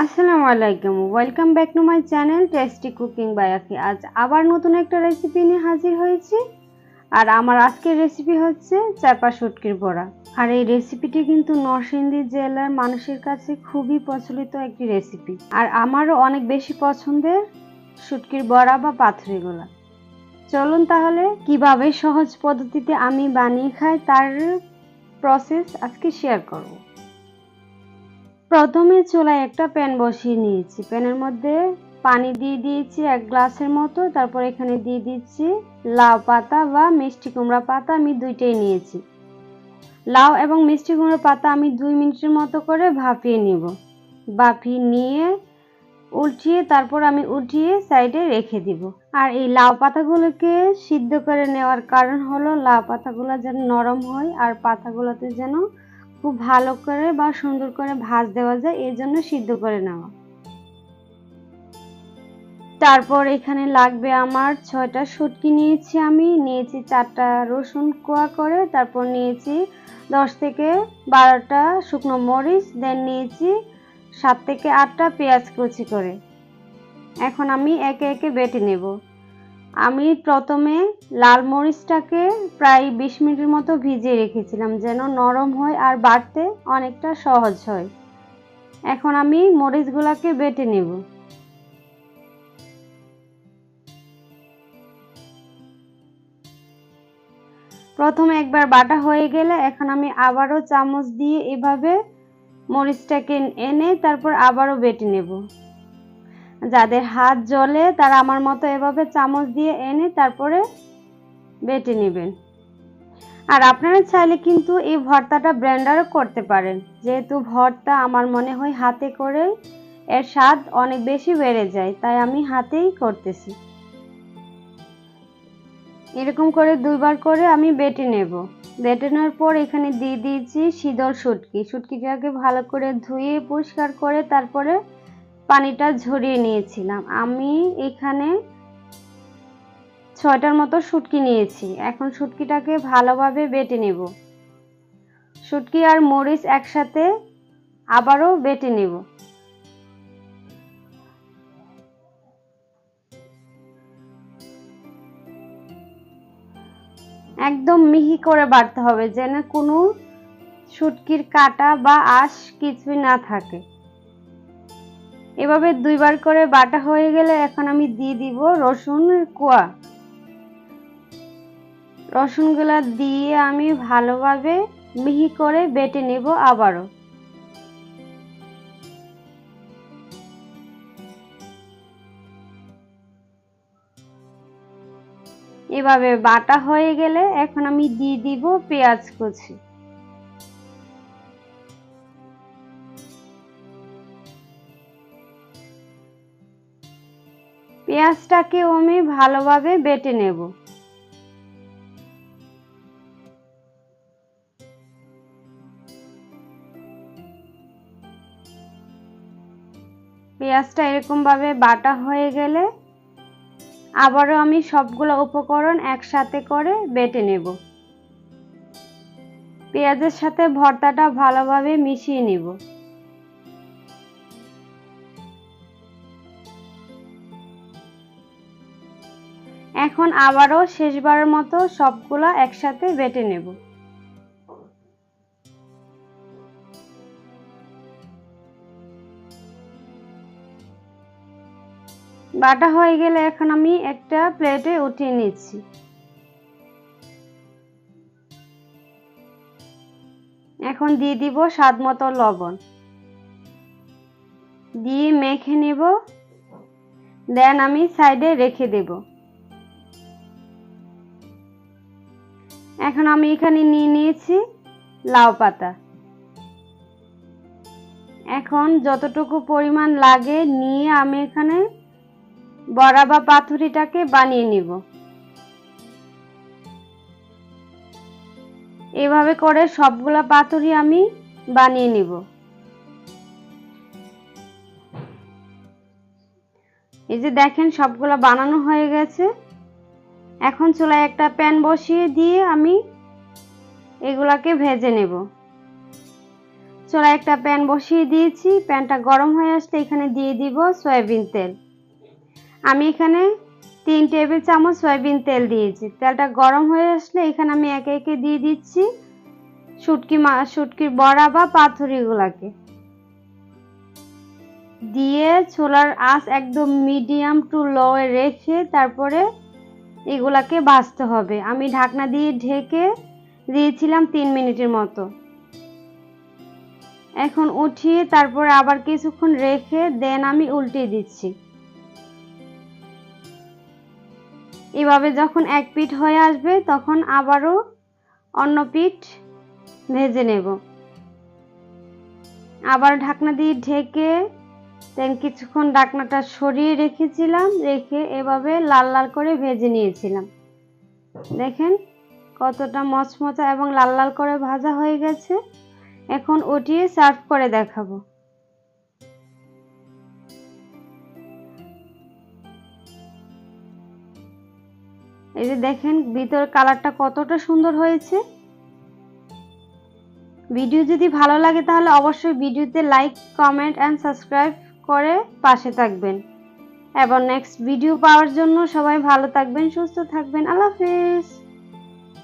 আসসালামু আলাইকুম। Welcome back to my channel tasty cooking by Akhi আজ আবার নতুন একটা রেসিপি নিয়ে হাজির হয়েছি। আর আমার আজকের রেসিপি হচ্ছে চাপা শুটকির বড়া। আর এই রেসিপিটি কিন্তু নরসিংদী জেলার মানুষের কাছে খুবই প্রচলিত একটি রেসিপি আর আমারও অনেক বেশি পছন্দের শুটকির বড়া বা পাথরিগুলা। চলুন তাহলে কীভাবে সহজ পদ্ধতিতে আমি বানিয়ে খাই তার প্রসেস আজকে শেয়ার করব। প্রথমে চুলায় একটা প্যান বসিয়ে নিয়েছি। প্যানের মধ্যে পানি দিয়ে দিয়েছি এক গ্লাসের মতো। তারপর এখানে দিয়ে দিচ্ছি লাউ পাতা বা মিষ্টি কুমড়া পাতা আমি দুইটাই নিয়েছি। লাউ এবং মিষ্টি কুমড়া পাতা আমি দুই মিনিটের মতো করে ভাপিয়ে নিব। ভাপিয়ে নিয়ে উঠিয়ে তারপর আমি উঠিয়ে সাইডে রেখে দিব। আর এই লাউ পাতাগুলোকে সিদ্ধ করে নেওয়ার কারণ হলো লাউ পাতাগুলো যেন নরম হয় আর পাতাগুলোতে যেন খুব ভালো করে বা সুন্দর করে ভাজ দেওয়া যায়, এর জন্য সিদ্ধ করে নেওয়া। তারপর এখানে লাগবে আমার ছয়টা শুটকি নিয়েছি আমি, নিয়েছি চারটা রসুন কোয়া করে, তারপর নিয়েছি দশ থেকে বারোটা শুকনো মরিচ দেন নিয়েছি সাত থেকে আটটা পেঁয়াজ কুচি করে। এখন আমি একে একে বেটে নেব। আমি প্রথমে লাল মরিচটাকে প্রায় বিশ মিনিটের মতো ভিজিয়ে রেখেছিলাম যেন নরম হয় আর বাটতে অনেকটা সহজ হয়। এখন আমি মরিচগুলোকে বেটে নেব। প্রথমে একবার বাটা হয়ে গেলে এখন আমি আবারও চামচ দিয়ে এভাবে মরিচটাকে এনে তারপর আবারও বেটে নেব। যাদের হাত জ্বলে, তারা আমার মতো এভাবে চামচ দিয়ে এনে তারপরে বেটে নেবেন। আর আপনারা চাইলে কিন্তু এই ভর্তাটা ব্লেন্ডারও করতে পারেন। যেহেতু ভর্তা আমার মনে হয় হাতে করে এর স্বাদ অনেক বেশি বেড়ে যায়, তাই আমি হাতেই করতেছি। এরকম করে দুইবার করে আমি বেটে নেব। বেটে নেওয়ার পর এখানে দিয়ে দিয়েছি শীতল শুটকি। শুটকিটাকে ভালো করে ধুয়ে পরিষ্কার করে তারপরে পানিটা ঝরিয়ে নিয়েছিলাম। আমি এখানে ছয়টার মতো শুটকি নিয়েছি। এখন শুটকিটাকে ভালোভাবে বেটে নেব। শুটকি আর মরিচ একসাথে আবারও বেটে নেব। একদম মিহি করে বাড়তে হবে, যেন কোনো শুটকির কাটা বা আঁশ কিছুই না থাকে। এভাবে দুইবার করে বাটা হয়ে গেলে এখন আমি দিয়ে দিব রসুন কোয়া। রসুনগুলা দিয়ে আমি ভালোভাবে মিহি করে বেটে নেব আবারও। এভাবে বাটা হয়ে গেলে এখন আমি দিয়ে দিব পেঁয়াজ কুচি। পেঁয়াজটাকে আমি ভালোভাবে বেটে নেব। পেঁয়াজটা এরকমভাবে বাটা হয়ে গেলে আবারও আমি সবগুলো উপকরণ একসাথে করে বেটে নেব। পেঁয়াজের সাথে ভর্তাটা ভালোভাবে মিশিয়ে নেব। এখন আবারও শেষবারের মতো সবগুলা একসাথে বেটে নেব। বাটা হয়ে গেলে এখন আমি একটা প্লেটে উঠিয়ে নিচ্ছি। এখন দিয়ে দিব স্বাদ মতো লবণ। দিয়ে মেখে নেব। দেন আমি সাইডে রেখে দেব। এখন আমি এখানে নিয়ে নিয়েছি লাউ পাতা। এখন যতটুকু পরিমাণ লাগে নিয়ে আমি এখানে বড়া বা পাথুরিটাকে বানিয়ে নিব। এভাবে করে সবগুলা পাথুরি আমি বানিয়ে নিব। এই যে দেখেন সবগুলা বানানো হয়ে গেছে। এখন চুলায় একটা প্যান বসিয়ে দিয়ে আমি এগুলাকে ভেজে নেব। চুলায় একটা প্যান বসিয়ে দিয়েছি, প্যানটা গরম হয়ে আসলে এখানে দিয়ে দিব সয়াবিন তেল। আমি এখানে তিন টেবিল চামচ সয়াবিন তেল দিয়েছি। তেলটা গরম হয়ে আসলে এখানে আমি একে একে দিয়ে দিচ্ছি শুটকি মা, শুটকির বড়া বা পাথরিগুলাকে। দিয়ে ছোলার আঁচ একদম মিডিয়াম টু লো রেখে তারপরে এগুলাকে বাছতে হবে। আমি ঢাকনা দিয়ে ঢেকে দিয়েছিলাম তিন মিনিটের মতো। এখন উঠিয়ে তারপরে আবার কিছুক্ষণ রেখে দেন আমি উল্টে দিচ্ছি। এভাবে যখন এক পিঠ হয়ে আসবে, তখন আবারও অন্য পিঠ ভেজে নেব। আবার ঢাকনা দিয়ে ঢেকে দেন কিছুক্ষণ ডাকনাটা সরিয়ে রেখেছিলাম, রেখে এভাবে লাল লাল করে ভেজে নিয়েছিলাম। দেখেন কতটা মচমচা এবং লাল লাল করে ভাজা হয়ে গেছে। এখন উঠিয়ে সার্ভ করে দেখাবো। এই যে দেখেন ভিতর কালারটা কতটা সুন্দর হয়েছে। ভিডিও যদি ভালো লাগে তাহলে অবশ্যই ভিডিওতে লাইক, কমেন্ট, অ্যান্ড সাবস্ক্রাইব করে পাশে থাকবেন। এবং নেক্সট ভিডিও পাওয়ার জন্য সবাই ভালো থাকবেন, সুস্থ থাকবেন। আল্লাহ হাফেজ।